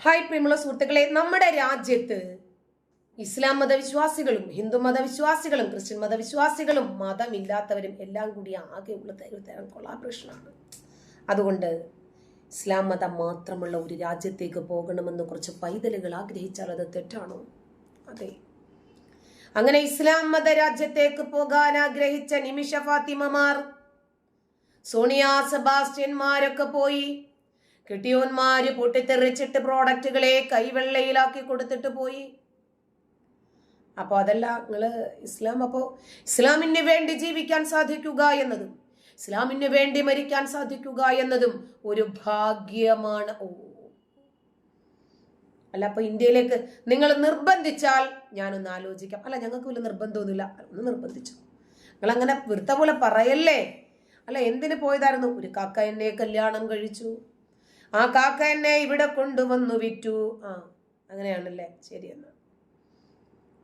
Hi പ്രിയമുള്ള സുഹൃത്തുക്കളെ നമ്മുടെ രാജ്യത്ത് ഇസ്ലാം മതവിശ്വാസികളും ഹിന്ദു മതവിശ്വാസികളും ക്രിസ്ത്യൻ മതവിശ്വാസികളും മതമില്ലാത്തവരും എല്ലാം കൂടി ആകെ ഉള്ള ഒരു തരം അതുകൊണ്ട് ഇസ്ലാം മതം മാത്രമുള്ള ഒരു രാജ്യത്തേക്ക് പോകണമെന്ന് കുറച്ച് പൈതലുകൾ ആഗ്രഹിച്ചാൽ അത് തെറ്റാണോ? അതെ. അങ്ങനെ ഇസ്ലാം മത രാജ്യത്തേക്ക് പോകാൻ ആഗ്രഹിച്ച നിമിഷ ഫാത്തിമമാർ സോണിയ സെബാസ്റ്റ്യന്മാരൊക്കെ പോയി കിട്ടിയോന്മാര് പൊട്ടിത്തെറിച്ചിട്ട് പ്രോഡക്റ്റുകളെ കൈവെള്ളയിലാക്കി കൊടുത്തിട്ട് പോയി. അപ്പോൾ അതല്ല നിങ്ങൾ ഇസ്ലാം അപ്പോൾ ഇസ്ലാമിന് വേണ്ടി ജീവിക്കാൻ സാധിക്കുക എന്നതും ഇസ്ലാമിന് വേണ്ടി മരിക്കാൻ സാധിക്കുക എന്നതും ഒരു ഭാഗ്യമാണ്. ഓ. അല്ല അപ്പൊ ഇന്ത്യയിലേക്ക് നിങ്ങൾ നിർബന്ധിച്ചാൽ ഞാനൊന്ന് ആലോചിക്കാം. അല്ല ഞങ്ങൾക്ക് വലിയ നിർബന്ധമൊന്നുമില്ല. ഒന്ന് നിർബന്ധിച്ചു. നിങ്ങൾ അങ്ങനെ വൃത്ത പോലെ പറയല്ലേ? അല്ല എന്തിനു പോയതായിരുന്നു? ഒരു കാക്ക എന്നെ കല്യാണം കഴിച്ചു. ആ കാക്ക എന്നെ ഇവിടെ കൊണ്ടുവന്നു വിറ്റു. ആ അങ്ങനെയാണല്ലേ? ശരി എന്നാ.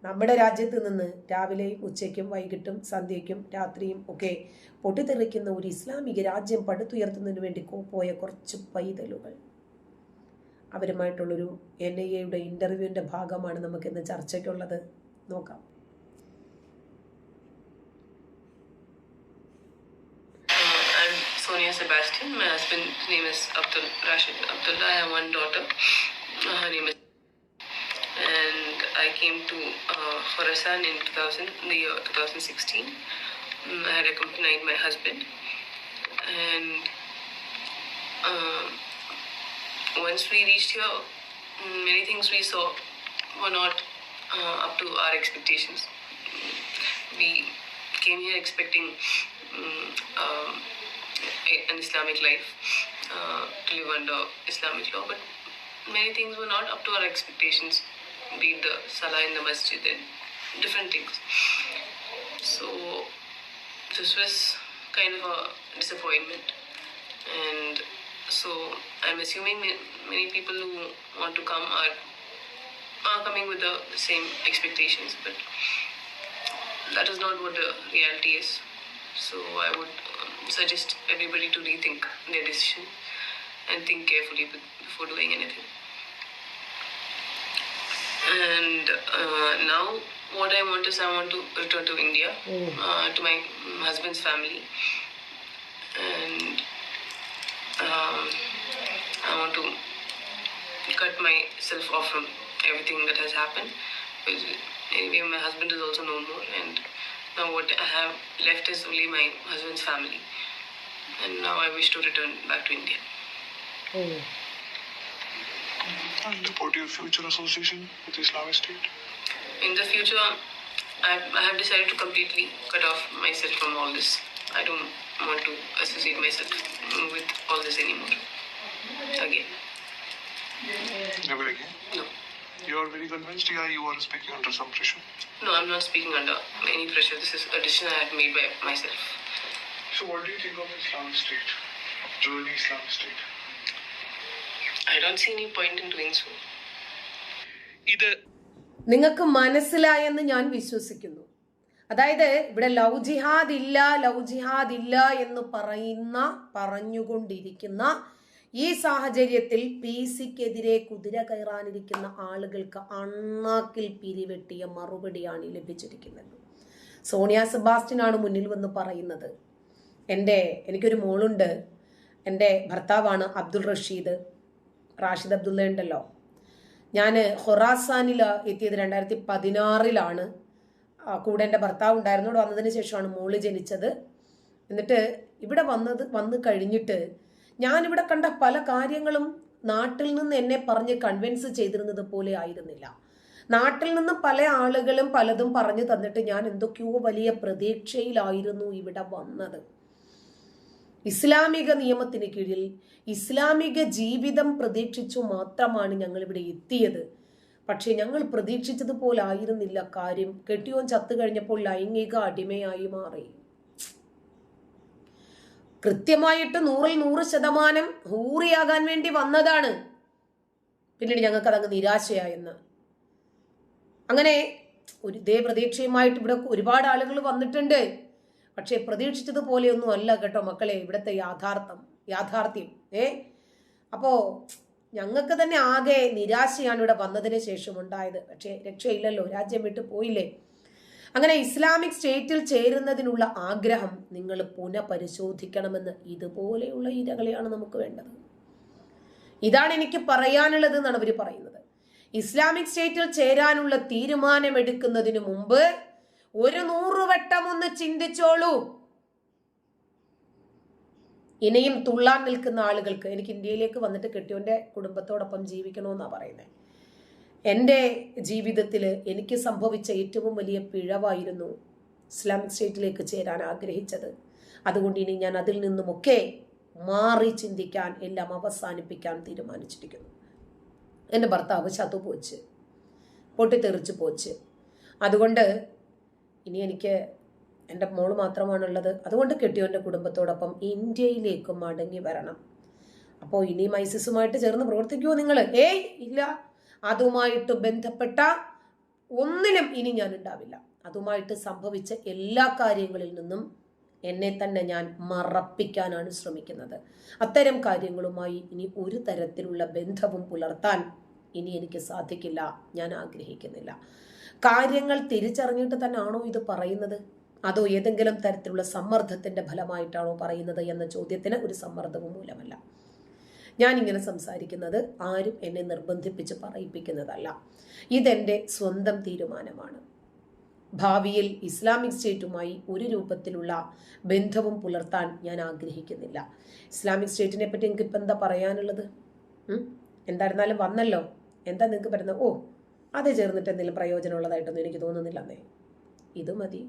നമ്മുടെ രാജ്യത്ത് നിന്ന് രാവിലെയും ഉച്ചയ്ക്കും വൈകിട്ടും സന്ധ്യയ്ക്കും രാത്രിയും ഒക്കെ പൊട്ടിത്തെറിക്കുന്ന ഒരു ഇസ്ലാമിക രാജ്യം പടുത്തുയർത്തുന്നതിന് വേണ്ടി പോയ കുറച്ച് പൈതലുകൾ. അവരുമായിട്ടുള്ളൊരു എൻ ഐ എയുടെ ഇന്റർവ്യൂവിന്റെ ഭാഗമാണ് നമുക്കിന്ന് ചർച്ചയ്ക്കുള്ളത്. നോക്കാം. Sebastian. My husband's name is Abdul Rashid Abdullah. I have one daughter. Uh, her name is. And I came to uh, Khorasan in 2000, the year 2016. Mm, I had accompanied my husband. And um once we reached here, mm, many things we saw were not uh, up to our expectations. We came here expecting um, an Islamic life uh, to live under Islamic law, but many things were not up to our expectations, be it the salah in the masjid and different things. So this was kind of a disappointment, and so I'm assuming many people who want to come are are coming with the same expectations, but that is not what the reality is. So I would um, suggest everybody to rethink their decision and think carefully before doing anything. And uh, now, what I want is I want to return to India, uh, to my mm, husband's family, and um, I want to cut myself off from everything that has happened. Because anyway, my husband is also no more, and now what I have left is only my husband's family. And now I wish to return back to India. And about your future association with Islamic State? In the future, I, I have decided to completely cut off myself from all this. I don't want to associate myself with all this anymore. Again, Never again. no. You are very convinced, yeah, you are speaking under some pressure. No, I'm not speaking under any pressure. This is a decision I have made by myself. So, what do you think of Islamic State? Joining Islamic State? I don't see any point in doing so. ഇത് നിങ്ങൾക്ക് മനസ്സിലായെന്ന് ഞാൻ വിശ്വസിക്കുന്നു അതായത് ഇവിടെ love ജിഹാദ് ഇല്ല love ജിഹാദ് ഇല്ല എന്ന് പറയുന്ന പറഞ്ഞുകൊണ്ടിരിക്കുന്ന ഈ സാഹചര്യത്തിൽ പി സിക്കെതിരെ കുതിര കയറാനിരിക്കുന്ന ആളുകൾക്ക് അണ്ണാക്കിൽ പിരിവെട്ടിയ മറുപടിയാണ് ലഭിച്ചിരിക്കുന്നത്. സോണിയ സെബാസ്റ്റിനാണ് മുന്നിൽ വന്ന് പറയുന്നത്. എന്റെ എനിക്കൊരു മോളുണ്ട്. എന്റെ ഭർത്താവാണ് അബ്ദുൾ റഷീദ്. റാഷിദ് അബ്ദുള്ള ഉണ്ടല്ലോ. ഞാൻ ഹൊറാസാനിൽ എത്തിയത് രണ്ടായിരത്തി പതിനാറിലാണ് കൂടെ എന്റെ ഭർത്താവ് ഉണ്ടായിരുന്നോട് വന്നതിന് ശേഷമാണ് മോൾ ജനിച്ചത്. എന്നിട്ട് ഇവിടെ വന്നത് വന്ന് കഴിഞ്ഞിട്ട് ഞാനിവിടെ കണ്ട പല കാര്യങ്ങളും നാട്ടിൽ നിന്ന് എന്നെ പറഞ്ഞ് കൺവിൻസ് ചെയ്തിരുന്നത് പോലെ ആയിരുന്നില്ല. നാട്ടിൽ നിന്ന് പല ആളുകളും പലതും പറഞ്ഞു തന്നിട്ട് ഞാൻ എന്തൊക്കെയോ വലിയ പ്രതീക്ഷയിലായിരുന്നു ഇവിടെ വന്നത്. ഇസ്ലാമിക നിയമത്തിന് കീഴിൽ ഇസ്ലാമിക ജീവിതം പ്രതീക്ഷിച്ചു മാത്രമാണ് ഞങ്ങൾ ഇവിടെ എത്തിയത്. പക്ഷേ ഞങ്ങൾ പ്രതീക്ഷിച്ചതുപോലായിരുന്നില്ല കാര്യം. കെട്ടിയോൻ ചത്തു കഴിഞ്ഞപ്പോൾ ലൈംഗിക അടിമയായി മാറി. കൃത്യമായിട്ട് നൂറിൽ നൂറ് ശതമാനം ഹൂറിയാകാൻ വേണ്ടി വന്നതാണ്. പിന്നീട് ഞങ്ങൾക്ക് അതങ്ങ് നിരാശയായെന്ന്. അങ്ങനെ ഒരു ഇതേ പ്രതീക്ഷയുമായിട്ട് ഇവിടെ ഒരുപാട് ആളുകൾ വന്നിട്ടുണ്ട്. പക്ഷേ പ്രതീക്ഷിച്ചതുപോലെയൊന്നും അല്ല കേട്ടോ മക്കളെ ഇവിടുത്തെ യാഥാർത്ഥം യാഥാർത്ഥ്യം. ഏ? അപ്പോൾ ഞങ്ങൾക്ക് തന്നെ ആകെ നിരാശയാണ് ഇവിടെ വന്നതിന് ശേഷം ഉണ്ടായത് പക്ഷേ രക്ഷയില്ലല്ലോ രാജ്യം വിട്ടു പോയില്ലേ? അങ്ങനെ ഇസ്ലാമിക് സ്റ്റേറ്റിൽ ചേരുന്നതിനുള്ള ആഗ്രഹം നിങ്ങൾ പുനഃപരിശോധിക്കണമെന്ന് ഇതുപോലെയുള്ള ഇരകളെയാണ് നമുക്ക് വേണ്ടത്. ഇതാണ് എനിക്ക് പറയാനുള്ളത് എന്നാണ് അവർ പറയുന്നത്. ഇസ്ലാമിക് സ്റ്റേറ്റിൽ ചേരാനുള്ള തീരുമാനമെടുക്കുന്നതിന് മുമ്പ് ഒരു നൂറുവട്ടം ഒന്ന് ചിന്തിച്ചോളൂ. ഇനിയും തുള്ളാൻ നിൽക്കുന്ന ആളുകൾക്ക് എനിക്ക് ഇന്ത്യയിലേക്ക് വന്നിട്ട് കെട്ടിയോന്റെ കുടുംബത്തോടൊപ്പം ജീവിക്കണമെന്നാണ് പറയുന്നത് എന്റെ ജീവിതത്തിൽ എനിക്ക് സംഭവിച്ച ഏറ്റവും വലിയ പിഴവായിരുന്നു ഇസ്ലാമിക് സ്റ്റേറ്റിലേക്ക് ചേരാൻ ആഗ്രഹിച്ചത്. അതുകൊണ്ട് ഇനി ഞാൻ അതിൽ നിന്നുമൊക്കെ മാറി ചിന്തിക്കാൻ എല്ലാം അവസാനിപ്പിക്കാൻ തീരുമാനിച്ചിരിക്കുന്നു. എന്റെ ഭർത്താവ് ചത്തുപോച്ച് പൊട്ടിത്തെറിച്ച് പോച്ച്. അതുകൊണ്ട് ഇനി എനിക്ക് എന്റെ മോൾ മാത്രമാണുള്ളത്. അതുകൊണ്ട് കെട്ടിയോന്റെ കുടുംബത്തോടൊപ്പം ഇന്ത്യയിലേക്ക് മടങ്ങി വരണം. അപ്പോൾ ഇനി ഐസിസുമായിട്ട് ചേർന്ന് പ്രവർത്തിക്കുമോ നിങ്ങൾ? ഏയ് ഇല്ല. അതുമായിട്ട് ബന്ധപ്പെട്ട ഒന്നിലും ഇനി ഞാൻ ഉണ്ടാവില്ല അതുമായിട്ട് സംഭവിച്ച എല്ലാ കാര്യങ്ങളിൽ നിന്നും എന്നെ തന്നെ ഞാൻ മറപ്പിക്കാനാണ് ശ്രമിക്കുന്നത്. അത്തരം കാര്യങ്ങളുമായി ഇനി ഒരു തരത്തിലുള്ള ബന്ധവും പുലർത്താൻ ഇനി എനിക്ക് സാധിക്കില്ല. ഞാൻ ആഗ്രഹിക്കുന്നില്ല. കാര്യങ്ങൾ തിരിച്ചറിഞ്ഞിട്ട് തന്നെയാണോ ഇത് പറയുന്നത്? അതോ ഏതെങ്കിലും തരത്തിലുള്ള സമ്മർദ്ദത്തിന്റെ ഫലമായിട്ടാണോ പറയുന്നത് എന്ന ചോദ്യത്തിന് ഒരു സമ്മർദ്ദവും മൂലമല്ല. ഞാൻ ഇങ്ങനെ സംസാരിക്കുന്നത് ആരും എന്നെ നിർബന്ധിപ്പിച്ച് പറയിപ്പിക്കുന്നതല്ല. ഇതെന്റെ സ്വന്തം തീരുമാനമാണ്. ഭാവിയിൽ ഇസ്ലാമിക് സ്റ്റേറ്റുമായി ഒരു രൂപത്തിലുള്ള ബന്ധവും പുലർത്താൻ ഞാൻ ആഗ്രഹിക്കുന്നില്ല. ഇസ്ലാമിക് സ്റ്റേറ്റിനെ പറ്റി നിങ്ങൾക്ക് ഇപ്പം എന്താ പറയാനുള്ളത്? എന്തായിരുന്നാലും വന്നല്ലോ. എന്താ നിങ്ങൾക്ക് പറയുന്നത് ഓ അത് ചേർന്നിട്ട് എന്തെങ്കിലും പ്രയോജനമുള്ളതായിട്ടൊന്നും എനിക്ക് തോന്നുന്നില്ലെന്നേ. ഇത് മതി.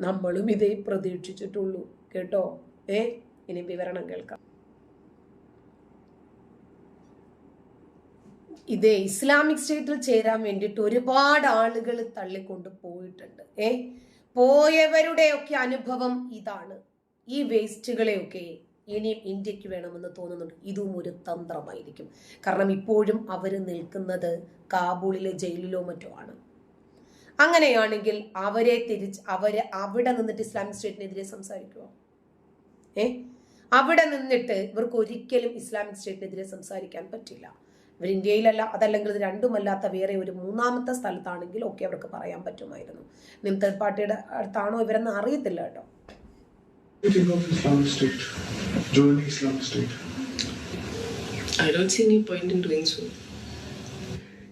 നമ്മളും ഇതേ പ്രതീക്ഷിച്ചിട്ടുള്ളൂ. കേട്ടോ? ഏ ഇനി വിവരണം കേൾക്കാം. ഇതേ ഇസ്ലാമിക് സ്റ്റേറ്റിൽ ചേരാൻ വേണ്ടിയിട്ട് ഒരുപാട് ആളുകൾ തള്ളിക്കൊണ്ട് പോയിട്ടുണ്ട്. ഏ? പോയവരുടെയൊക്കെ അനുഭവം ഇതാണ്. ഈ വേസ്റ്റുകളെയൊക്കെ ഇനിയും ഇന്ത്യയ്ക്ക് വേണമെന്ന് തോന്നുന്നുണ്ട്. ഇതും ഒരു തന്ത്രമായിരിക്കും. കാരണം ഇപ്പോഴും അവർ നിൽക്കുന്നത് കാബൂളിലെ ജയിലിലോ മറ്റോ ആണ്. അങ്ങനെയാണെങ്കിൽ അവരെ തിരിച്ച് അവർ അവിടെ നിന്നിട്ട് ഇസ്ലാമിക് സ്റ്റേറ്റിനെതിരെ സംസാരിക്കുമോ ഏ? അവിടെ നിന്നിട്ട് ഇവർക്ക് ഒരിക്കലും ഇസ്ലാമിക് സ്റ്റേറ്റിനെതിരെ സംസാരിക്കാൻ പറ്റില്ല. ഇവർ ഇന്ത്യയിലല്ല അതല്ലെങ്കിൽ ഇത് രണ്ടുമല്ലാത്ത വേറെ ഒരു മൂന്നാമത്തെ സ്ഥലത്താണെങ്കിൽ ഒക്കെ അവർക്ക് പറയാൻ പറ്റുമായിരുന്നു നിം തേർഡ് പാർട്ടിയുടെ അടുത്താണോ ഇവരെന്ന് അറിയത്തില്ല കേട്ടോ.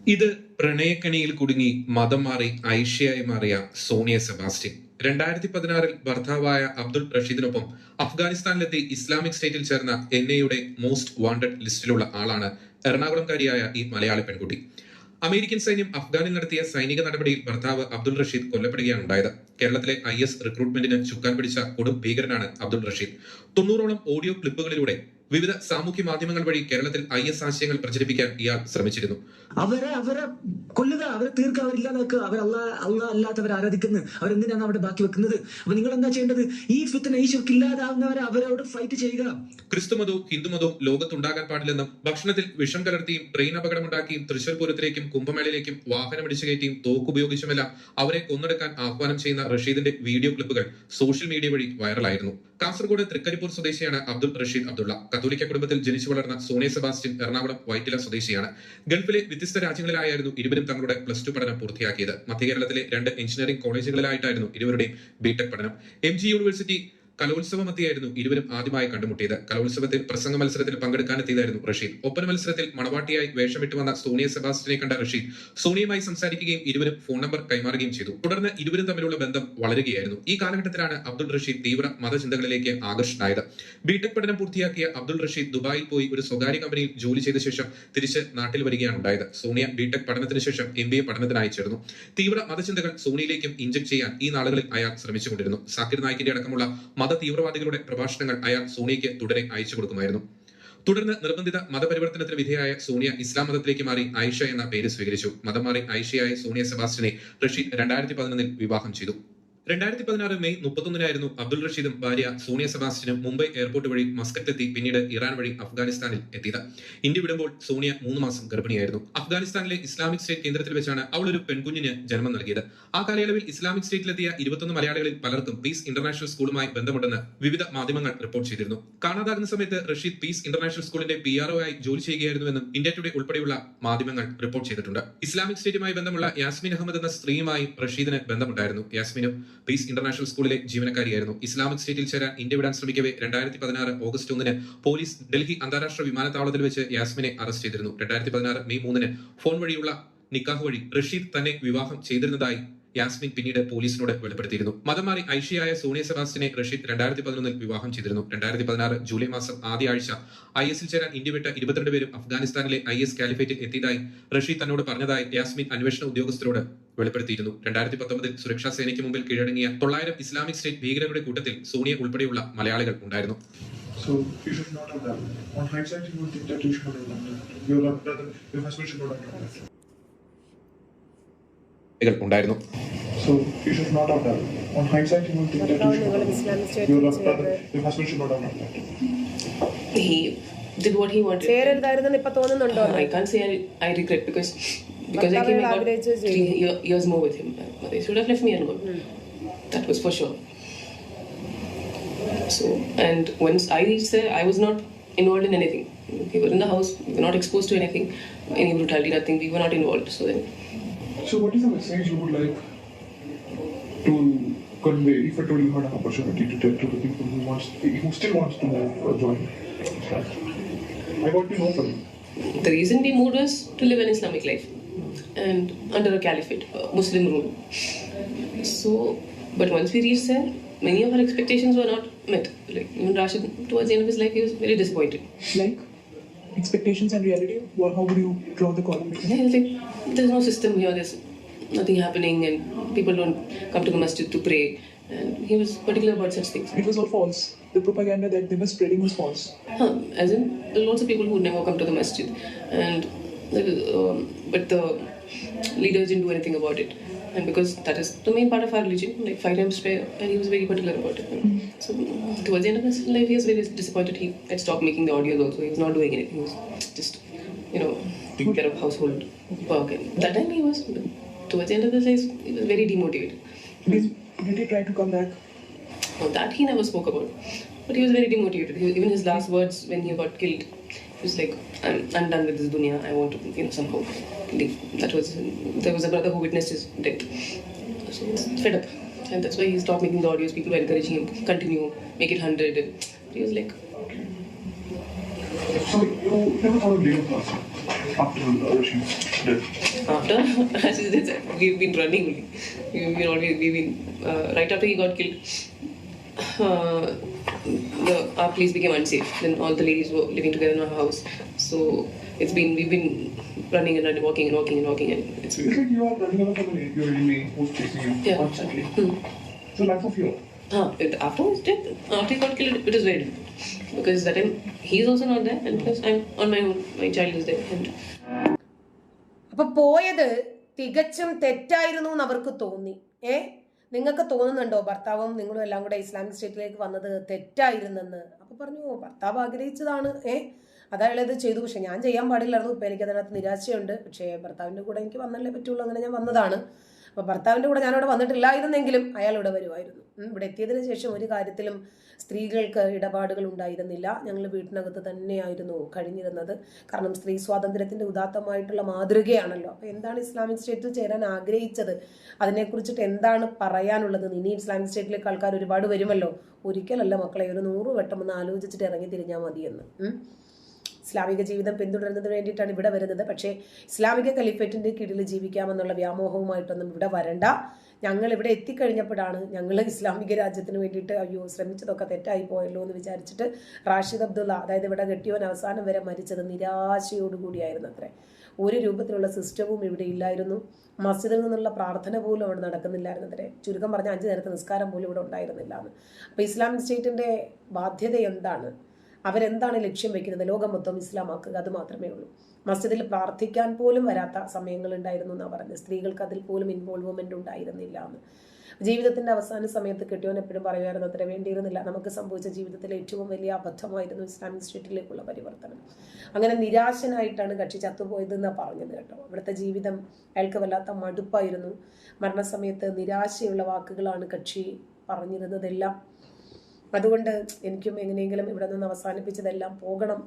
ഇത് പ്രണയക്കണിയിൽ കുടുങ്ങി മതം മാറി ഐഷ്യയായി മാറിയ സോണിയ സെബാസ്റ്റ്യൻ രണ്ടായിരത്തി പതിനാറിൽ ഭർത്താവായ അബ്ദുൾ റഷീദിനൊപ്പം അഫ്ഗാനിസ്ഥാനിലെത്തി ഇസ്ലാമിക് സ്റ്റേറ്റിൽ ചേർന്ന എൻ മോസ്റ്റ് വാണ്ടഡ് ലിസ്റ്റിലുള്ള ആളാണ് എറണാകുളംകാരിയായ ഈ മലയാളി പെൺകുട്ടി. അമേരിക്കൻ സൈന്യം അഫ്ഗാനിൽ നടത്തിയ സൈനിക നടപടിയിൽ ഭർത്താവ് അബ്ദുൾ റഷീദ് കൊല്ലപ്പെടുകയാണ് ഉണ്ടായത് കേരളത്തിലെ ഐ എസ് റിക്രൂട്ട്മെന്റിന് ചുക്കാൻ പിടിച്ച കൊടും ഭീകരനാണ് അബ്ദുൾ റഷീദ്. തൊണ്ണൂറോളം ഓഡിയോ ക്ലിപ്പുകളിലൂടെ വിവിധ സാമൂഹ്യ മാധ്യമങ്ങൾ വഴി കേരളത്തിൽ ഐ എസ് ആശയങ്ങൾ പ്രചരിപ്പിക്കാൻ ഇയാൾ ശ്രമിച്ചിരുന്നു. അവരെ അവരെ കൊല്ലുക അവരെ തീർക്കുക അവരില്ലാതാക്കുക അവർ അല്ല അല്ല അല്ലാത്തവരെ ആരാധിക്കുന്നത് അവരെന്തിനാണ് അവിടെ ബാക്കി വെക്കുന്നത്? അപ്പൊ നിങ്ങൾ എന്താ ചെയ്യേണ്ടത്? ഈ ഫിത്തന ഈ ശിർക്ക് ഇല്ലാതാവുന്നവരെ അവരോട് ഫൈറ്റ് ചെയ്യുക. ക്രിസ്തുമതവും ഹിന്ദുമതവും ലോകത്തുണ്ടാകാൻ പാടില്ലെന്നും ഭക്ഷണത്തിൽ വിഷം കലർത്തിയും ട്രെയിൻ അപകടമുണ്ടാക്കിയും തൃശൂർ പൂരത്തിലേക്കും കുംഭമേളയിലേക്കും വാഹനം വാഹനമിടിച്ചു കയറ്റിയും തോക്കുപയോഗിച്ചുമെല്ലാം അവരെ കൊന്നെടുക്കാൻ ആഹ്വാനം ചെയ്യുന്ന റഷീദിന്റെ വീഡിയോ ക്ലിപ്പുകൾ സോഷ്യൽ മീഡിയ വഴി വൈറലായിരുന്നു കാസർഗോഡ് തൃക്കരിപ്പൂർ സ്വദേശിയാണ് അബ്ദുൾ റഷീദ് അബ്ദുള്ള. കത്തോലിക്ക കുടുംബത്തിൽ ജനിച്ചു വളർന്ന സോണി സെബാസ്റ്റ്യൻ എറണാകുളം വൈറ്റില സ്വദേശിയാണ്. ഗൾഫിലെ വ്യത്യസ്ത രാജ്യങ്ങളിലായിരുന്നു ഇരുവരും തങ്ങളുടെ പ്ലസ് ടു പഠനം പൂർത്തിയാക്കിയത്. മധ്യകേരളത്തിലെ രണ്ട് എഞ്ചിനീയറിംഗ് കോളേജുകളിലായിട്ടായിരുന്നു ഇരുവരുടെയും ബിടെക് പഠനം. എം ജി യൂണിവേഴ്സിറ്റി കലോത്സവമെത്തിയായിരുന്നു ഇരുവരും ആദ്യമായി കണ്ടുമുട്ടിയത്. കലോത്സവത്തിൽ പ്രസംഗ മത്സരത്തിൽ പങ്കെടുക്കാനെത്തിയതായിരുന്നു റഷീദ്. ഒപ്പന മത്സരത്തിൽ മണവാട്ടിയായി വേഷമിട്ട് വന്ന സോണിയ സെബാസ്റ്റിനെ കണ്ട റഷീദ് സോണിയുമായി സംസാരിക്കുകയും ഇരുവരും ഫോൺ നമ്പർ കൈമാറുകയും ചെയ്തു. തുടർന്ന് ഇരുവരും തമ്മിലുള്ള ബന്ധം വളരുകയായിരുന്നു. ഈ കാലഘട്ടത്തിലാണ് അബ്ദുൾ റഷീദ് തീവ്ര മതചിന്തകളിലേക്ക് ആകർഷണായത് ബിടെക് പഠനം പൂർത്തിയാക്കിയ അബ്ദുൾ റഷീദ് ദുബായിൽ പോയി ഒരു സ്വകാര്യ കമ്പനിയിൽ ജോലി ചെയ്ത ശേഷം തിരിച്ച് നാട്ടിൽ വരികയാണ് ഉണ്ടായത്. സോണിയ ബിടെക് പഠനത്തിന് ശേഷം എം ബി എ പഠനത്തിനായി ചേർന്നു. തീവ്ര മതചിന്തകൾ സോണിയിലേക്കും ഇഞ്ചക്ട് ചെയ്യാൻ ഈ നാളുകളിൽ അയാൾ ശ്രമിച്ചുകൊണ്ടിരുന്നു. സാക്കിർ നായിക്കിന്റെ അടക്കമുള്ള മത തീവ്രവാദികളുടെ പ്രഭാഷണങ്ങൾ അയാൾ സോണിയയ്ക്ക് തുടരെ അയച്ചു കൊടുക്കുമായിരുന്നു. തുടർന്ന് നിർബന്ധിത മതപരിവർത്തനത്തിന് വിധേയായ സോണിയ ഇസ്ലാം മതത്തിലേക്ക് മാറി ആയിഷ എന്ന പേര് സ്വീകരിച്ചു. മതം മാറി ആയിഷയായ സോണിയ സെബാസ്റ്റിനെ റഷീദ് രണ്ടായിരത്തി പതിനൊന്നിൽ വിവാഹം ചെയ്തു. രണ്ടായിരത്തി പതിനാറ് മെയ് മുപ്പത്തൊന്നിനായിരുന്നു അബ്ദുൾ റഷീദും ഭാര്യ സോണിയ സെബാസ്റ്റ്യനും മുംബൈ എയർപോർട്ട് വഴി മസ്കറ്റെത്തി പിന്നീട് ഇറാൻ വഴി അഫ്ഗാനിസ്ഥാനിൽ എത്തിയത്. ഇന്ത്യ വിടുമ്പോൾ സോണിയ മൂന്ന് മാസം ഗർഭിണിയായിരുന്നു. അഫ്ഗാനിസ്ഥാനിലെ ഇസ്ലാമിക് സ്റ്റേറ്റ് കേന്ദ്രത്തിൽ വെച്ചാണ് അവൾ ഒരു പെൺകുഞ്ഞിന് ജന്മം നൽകിയത്. ആ കാലയളവിൽ ഇസ്ലാമിക് സ്റ്റേറ്റിലെത്തിയ ഇരുപത്തൊന്ന് മലയാളികളിൽ പലർക്കും പീസ് ഇന്റർനാഷണൽ സ്കൂളുമായി ബന്ധമുണ്ടെന്ന് വിവിധ മാധ്യമങ്ങൾ റിപ്പോർട്ട് ചെയ്തിരുന്നു. കാണാതാകുന്ന സമയത്ത് റഷീദ് പീസ് ഇന്റർനാഷണൽ സ്കൂളിന്റെ പി ആർഒ ആയി ജോലി ചെയ്യുകയായിരുന്നുവെന്നും ഇന്ത്യ ടുഡേ ഉൾപ്പെടെയുള്ള മാധ്യമങ്ങൾ റിപ്പോർട്ട് ചെയ്തിട്ടുണ്ട്. ഇസ്ലാമിക് സ്റ്റേറ്റുമായി ബന്ധമുള്ള യാസ്മിൻ അഹമ്മദ് എന്ന സ്ത്രീയുമായി റഷീദിന് ബന്ധമുണ്ടായിരുന്നു. യാസ്മിനും പീസ് ഇന്റർനാഷണൽ സ്കൂളിലെ ജീവനക്കാരിയായിരുന്നു. ഇസ്ലാമിക് സ്റ്റേറ്റിൽ ചേരാൻ ഇന്ത്യ വിടാൻ ശ്രമിക്കവേ രണ്ടായിരത്തി പതിനാറ് ഓഗസ്റ്റ് ഒന്നിന് പോലീസ് ഡൽഹി അന്താരാഷ്ട്ര വിമാനത്താവളത്തിൽ വെച്ച് യാസ്മിനെ അറസ്റ്റ് ചെയ്തിരുന്നു. രണ്ടായിരത്തി പതിനാറ് മെയ് മൂന്നിന് ഫോൺ വഴിയുള്ള നിക്കാഹ് വഴി റഷീദ് തന്നെ വിവാഹം ചെയ്തിരുന്നതായി യാസ്മിൻ പിന്നീട് പോലീസിനോട് വെളിപ്പെടുത്തിയിരുന്നു മതമാറി ഐഷിയായ സോണിയ സെബാസ്റ്റിനെ റഷീദ് രണ്ടായിരത്തി പതിനൊന്നിൽ വിവാഹം ചെയ്തിരുന്നു രണ്ടായിരത്തി പതിനാറ് ജൂലൈ മാസം ആദ്യ ആഴ്ച ഐ എസിൽ ചേരാൻ ഇന്ത്യ വിട്ട ഇരുപത്തിരണ്ട് പേരും അഫ്ഗാനിസ്ഥാനിലെ ഐ എസ് കാലിഫേറ്റിൽ എത്തിയതായി റഷീദ് തന്നോട് പറഞ്ഞതായി യാസ്മിൻ അന്വേഷണ ഉദ്യോഗസ്ഥരോട് വെളിപ്പെടുത്തിയിരുന്നു രണ്ടായിരത്തി പത്തൊമ്പതിൽ സുരക്ഷാ സേനയ്ക്ക് മുമ്പിൽ കീഴടങ്ങിയ തൊള്ളായിരം ഇസ്ലാമിക് സ്റ്റേറ്റ് ഭീകരരുടെ കൂട്ടത്തിൽ സോണിയ ഉൾപ്പെടെയുള്ള മലയാളികൾ ഉണ്ടായിരുന്നു So you should not have done. On hindsight, you would think that you should have done that. Your your husband should not have done that. കൾ ഉണ്ടായിരുന്നു So you should not have done. On hindsight, you would think that you should have done. Your brother, your husband should not have done that. He did what he wanted. ചേരരുതായിരുന്നെന്ന് ഇപ്പൊ തോന്നുന്നുണ്ടോ I can't say I, I regret because because I came about three year- years more with him. They should have left me and gone. That was for sure. So and once I reached there, I was not involved in anything. We were in the house. We were not exposed to anything, any brutality, nothing. We were not involved. So then, So what is the message you would like to convey if at all you had an opportunity to tell to the people who wants who still wants to uh, join? I want to know from you. the reason we moved was to live an Islamic life and under a caliphate, uh, Muslim rule. So, but once we reached there, many of our expectations were not met. Like even Rashid, towards the end of his life, he was very disappointed. like expectations and reality well, how would you draw the was like, there's no system here, there's nothing happening, and people don't come to the masjid to pray. And he was particular about such things. it was all false the propaganda that they were spreading was false Huh, as in, there lots of people who never come to the masjid, and um, but the leaders didn't do anything about it. And because that is the main part of our religion, like five times prayer, and he was very particular about it. Mm-hmm. So towards the end of his life, he was very disappointed. He had stopped making the audios. Also, he was not doing anything. He was just, you know, taking care of household work. And that time he was, towards the end of his life, he was very demotivated. did, did he try to come back Now that he never spoke about, but he was very demotivated. He, even his last words when he got killed, he was like, "I'm, I'm done with this dunya. I want to, you know, somehow leave." That was there was a brother who witnessed his death, so he was fed up, and that's why he stopped making the audios. People were encouraging him, to continue, make it hundred, and he was like, So you never thought of leaving after Rashid's death? after said, we've been running only. We've been always we've been uh, right after he got killed. Uh, the our place became unsafe. Then all the ladies were living together in our house. So it's been we've been running and running, walking and walking and walking, and it's So it's like you are running away from an in enemy who's chasing you Yeah. constantly. Hmm. So a life of fear. uh, after his death, after he got killed, it is very difficult because that time is also not there, and plus I'm on my own. My child is there, and അപ്പൊ പോയത് തികച്ചും തെറ്റായിരുന്നു എന്ന് അവർക്ക് തോന്നി ഏ നിങ്ങൾക്ക് തോന്നുന്നുണ്ടോ ഭർത്താവും നിങ്ങളും എല്ലാം കൂടെ ഇസ്ലാമിക് സ്റ്റേറ്റിലേക്ക് വന്നത് തെറ്റായിരുന്നെന്ന് അപ്പൊ പറഞ്ഞു "ഓ, ഭർത്താവ് ആഗ്രഹിച്ചതാണ് ഏ അതായത് ഇത് ചെയ്തു. പക്ഷേ ഞാൻ ചെയ്യാൻ പാടില്ലായിരുന്നു. ഇപ്പം എനിക്ക് അതിനകത്ത് നിരാശയുണ്ട്. പക്ഷേ ഭർത്താവിന്റെ കൂടെ എനിക്ക് വന്നല്ലേ പറ്റുള്ളൂ. അങ്ങനെ ഞാൻ വന്നതാണ്. അപ്പോൾ ഭർത്താവിന്റെ കൂടെ ഞാനിവിടെ വന്നിട്ടില്ലായിരുന്നെങ്കിലും അയാൾ ഇവിടെ വരുമായിരുന്നു ഇവിടെ എത്തിയതിന് ശേഷം ഒരു കാര്യത്തിലും സ്ത്രീകൾക്ക് ഇടപാടുകൾ ഉണ്ടായിരുന്നില്ല. ഞങ്ങൾ വീട്ടിനകത്ത് തന്നെയായിരുന്നു കഴിഞ്ഞിരുന്നത്. കാരണം സ്ത്രീ സ്വാതന്ത്ര്യത്തിന്റെ ഉദാത്തമായിട്ടുള്ള മാതൃകയാണല്ലോ. അപ്പോൾ എന്താണ് ഇസ്ലാമിക് സ്റ്റേറ്റിൽ ചേരാൻ ആഗ്രഹിച്ചത്? അതിനെക്കുറിച്ചിട്ട് എന്താണ് പറയാനുള്ളത്? ഇനി ഇസ്ലാമിക് സ്റ്റേറ്റിലേക്ക് ആൾക്കാർ ഒരുപാട് വരുമല്ലോ. ഒരിക്കലല്ല മക്കളെ ഒരു നൂറ് വട്ടം ഒന്ന് ആലോചിച്ചിട്ട് ഇറങ്ങി തിരിഞ്ഞാൽ മതിയെന്ന്. ഇസ്ലാമിക ജീവിതം പിന്തുടരുന്നതിന് വേണ്ടിയിട്ടാണ് ഇവിടെ വരുന്നത്. പക്ഷേ ഇസ്ലാമിക കലിഫറ്റിന്റെ കീഴിൽ ജീവിക്കാമെന്നുള്ള വ്യാമോഹവുമായിട്ടൊന്നും ഇവിടെ വരണ്ട. ഞങ്ങൾ ഇവിടെ എത്തിക്കഴിഞ്ഞപ്പോഴാണ് ഞങ്ങൾ ഇസ്ലാമിക രാജ്യത്തിന് വേണ്ടിയിട്ട് അയ്യോ ശ്രമിച്ചതൊക്കെ തെറ്റായി പോയല്ലോ എന്ന് വിചാരിച്ചിട്ട് റാഷിദ് അബ്ദുള്ള അതായത് ഇവിടെ കെട്ടിയോൻ അവസാനം വരെ മരിച്ചത് നിരാശയോടുകൂടിയായിരുന്നു അത്രേ ഒരു രൂപത്തിലുള്ള സിസ്റ്റവും ഇവിടെ ഇല്ലായിരുന്നു. മസ്ജിദിൽ നിന്നുള്ള പ്രാർത്ഥന പോലും അവിടെ നടക്കുന്നില്ലായിരുന്നു അത്രേ ചുരുക്കം പറഞ്ഞ അഞ്ച് നേരത്തെ നിസ്കാരം പോലും ഇവിടെ ഉണ്ടായിരുന്നില്ല എന്ന്. അപ്പോൾ ഇസ്ലാമിക് സ്റ്റേറ്റിന്റെ ബാധ്യത എന്താണ്? അവരെന്താണ് ലക്ഷ്യം വെക്കുന്നത്? ലോകം മൊത്തം ഇസ്ലാമാക്കുക അത് മാത്രമേ ഉള്ളൂ. മസ്ജിദിൽ പ്രാർത്ഥിക്കാൻ പോലും വരാത്ത സമയങ്ങൾ ഉണ്ടായിരുന്നു എന്നാണ് പറഞ്ഞത്. സ്ത്രീകൾക്ക് അതിൽ പോലും ഇൻവോൾവ്മെന്റ് ഉണ്ടായിരുന്നില്ല എന്ന്. ജീവിതത്തിന്റെ അവസാന സമയത്ത് കെട്ടിയോൻ എപ്പോഴും പറയുമായിരുന്നു അത്ര വേണ്ടിയിരുന്നില്ല. നമുക്ക് സംഭവിച്ച ജീവിതത്തിലെ ഏറ്റവും വലിയ അബദ്ധമായിരുന്നു ഇസ്ലാമിക് സ്റ്റേറ്റിലേക്കുള്ള പരിവർത്തനം. അങ്ങനെ നിരാശനായിട്ടാണ് കക്ഷി ചത്തുപോയതെന്നാണ് പറഞ്ഞത് കേട്ടോ. അവിടുത്തെ ജീവിതം അയാൾക്ക് വല്ലാത്ത മടുപ്പായിരുന്നു. മരണസമയത്ത് നിരാശയുള്ള വാക്കുകളാണ് കക്ഷി പറഞ്ഞിരുന്നതെല്ലാം അതുകൊണ്ട് എനിക്കും എങ്ങനെയെങ്കിലും ഇവിടെ നിന്ന് അവസാനിപ്പിച്ചതെല്ലാം പോകണം.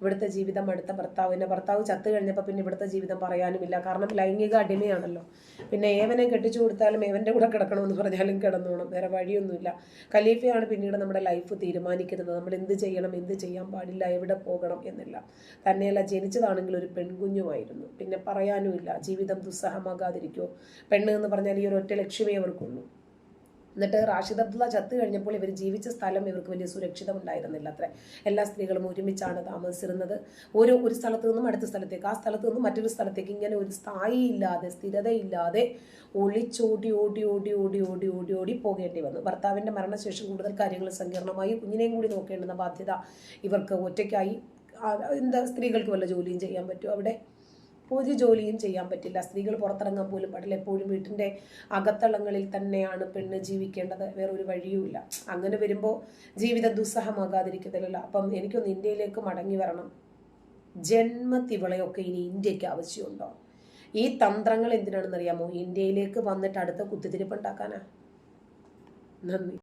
ഇവിടുത്തെ ജീവിതം അടുത്ത ഭർത്താവ്. എന്റെ ഭർത്താവ് ചത്തു കഴിഞ്ഞപ്പോൾ പിന്നെ ഇവിടുത്തെ ജീവിതം പറയാനുമില്ല. കാരണം ലൈംഗിക അടിമയാണല്ലോ. പിന്നെ ഏവനെ കെട്ടിച്ചു കൊടുത്താലും ഏവന്റെ കൂടെ കിടക്കണമെന്ന് പറഞ്ഞാലും കിടന്നോണം. വേറെ വഴിയൊന്നുമില്ല. ഖലീഫയാണ് പിന്നീട് നമ്മുടെ ലൈഫ് തീരുമാനിക്കുന്നത്. നമ്മൾ എന്ത് ചെയ്യണം എന്ത് ചെയ്യാൻ പാടില്ല എവിടെ പോകണം എന്നില്ല. തന്നെയല്ല ജനിച്ചതാണെങ്കിൽ ഒരു പെൺകുഞ്ഞുമായിരുന്നു. പിന്നെ പറയാനുമില്ല ജീവിതം ദുസ്സഹമാകാതിരിക്കുമോ പെണ്ണ് എന്ന് പറഞ്ഞാൽ ഈ ഒരു ഒറ്റ ലക്ഷ്യമേ അവർക്കുള്ളൂ. എന്നിട്ട് റാഷിദ് അബ്ദുള്ള ചത്തു കഴിഞ്ഞപ്പോൾ ഇവർ ജീവിച്ച സ്ഥലം ഇവർക്ക് വലിയ സുരക്ഷിതമുണ്ടായിരുന്നില്ല അത്ര. എല്ലാ സ്ത്രീകളും ഒരുമിച്ചാണ് താമസിച്ചിരുന്നത്. ഓരോ ഒരു സ്ഥലത്ത് നിന്നും അടുത്ത സ്ഥലത്തേക്ക് ആ സ്ഥലത്ത് നിന്നും മറ്റൊരു സ്ഥലത്തേക്ക് ഇങ്ങനെ ഒരു സ്ഥായിയില്ലാതെ സ്ഥിരതയില്ലാതെ ഒളിച്ചോടി ഓടി ഓടി ഓടി ഓടി ഓടി ഓടി പോകേണ്ടി വന്നു. ഭർത്താവിന്റെ മരണശേഷം കൂടുതൽ കാര്യങ്ങൾ സങ്കീർണമായി. കുഞ്ഞിനെയും കൂടി നോക്കേണ്ടുന്ന ബാധ്യത ഇവർക്ക് ഒറ്റയ്ക്കായി എന്താ സ്ത്രീകൾക്ക് വല്ല ജോലിയും ചെയ്യാൻ പറ്റുമോ അവിടെ? ഒരു ജോലിയും ചെയ്യാൻ പറ്റില്ല. സ്ത്രീകൾ പുറത്തിറങ്ങാൻ പോലും പാടില്ല. എപ്പോഴും വീട്ടിന്റെ അകത്തളങ്ങളിൽ തന്നെയാണ് പെണ്ണ് ജീവിക്കേണ്ടത്. വേറെ ഒരു വഴിയുമില്ല. അങ്ങനെ വരുമ്പോൾ ജീവിതം ദുസ്സഹമാകാതിരിക്കത്തില്ലല്ലോ. അപ്പം എനിക്കൊന്ന് ഇന്ത്യയിലേക്ക് മടങ്ങി വരണം. ജന്മത്തിവളയൊക്കെ ഇനി ഇന്ത്യയ്ക്ക് ആവശ്യമുണ്ടോ? ഈ തന്ത്രങ്ങൾ എന്തിനാണെന്നറിയാമോ? ഇന്ത്യയിലേക്ക് വന്നിട്ട് അടുത്ത കുത്തിത്തിരിപ്പ് ഉണ്ടാക്കാനാ. നന്ദി.